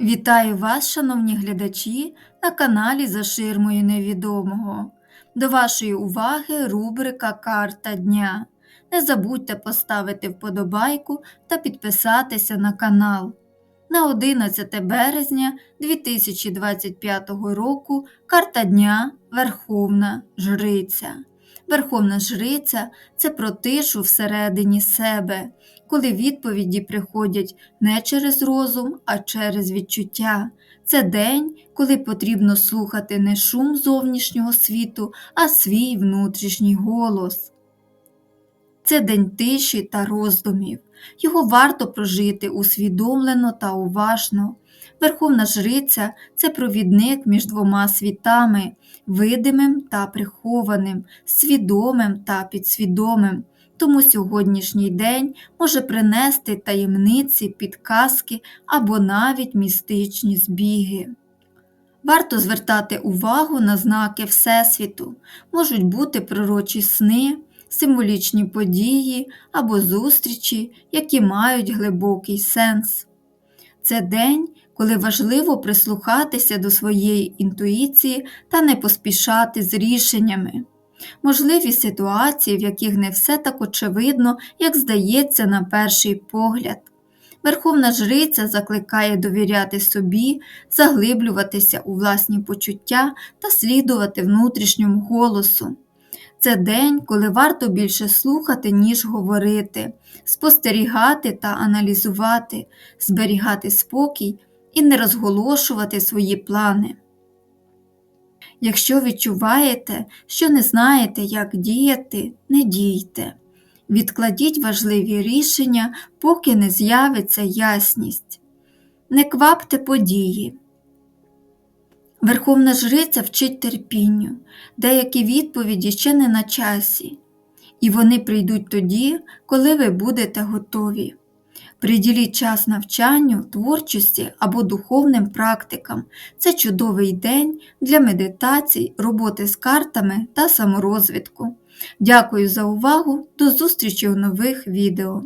Вітаю вас, шановні глядачі, на каналі За ширмою невідомого. До вашої уваги рубрика Карта дня. Не забудьте поставити вподобайку та підписатися на канал. На 11 березня 2025 року карта дня Верховна Жриця. Верховна Жриця це про тишу всередині себе, коли відповіді приходять не через розум, а через відчуття. Це день, коли потрібно слухати не шум зовнішнього світу, а свій внутрішній голос. Це день тиші та роздумів. Його варто прожити усвідомлено та уважно. Верховна Жриця це провідник між двома світами, видимим та прихованим, свідомим та підсвідомим. Тому сьогоднішній день може принести таємниці, підказки або навіть містичні збіги. Варто звертати увагу на знаки Всесвіту, можуть бути пророчі сни, символічні події або зустрічі, які мають глибокий сенс. Це день, коли важливо прислухатися до своєї інтуїції та не поспішати з рішеннями. Можливі ситуації, в яких не все так очевидно, як здається на перший погляд. Верховна Жриця закликає довіряти собі, заглиблюватися у власні почуття та слідувати внутрішньому голосу. Це день, коли варто більше слухати, ніж говорити, спостерігати та аналізувати, зберігати спокій і не розголошувати свої плани. Якщо відчуваєте, що не знаєте, як діяти, не дійте. Відкладіть важливі рішення, поки не з'явиться ясність. Не квапте події. Верховна Жриця вчить терпінню, деякі відповіді ще не на часі, і вони прийдуть тоді, коли ви будете готові. Приділіть час навчанню, творчості або духовним практикам. Це чудовий день для медитацій, роботи з картами та саморозвитку. Дякую за увагу! До зустрічі у нових відео!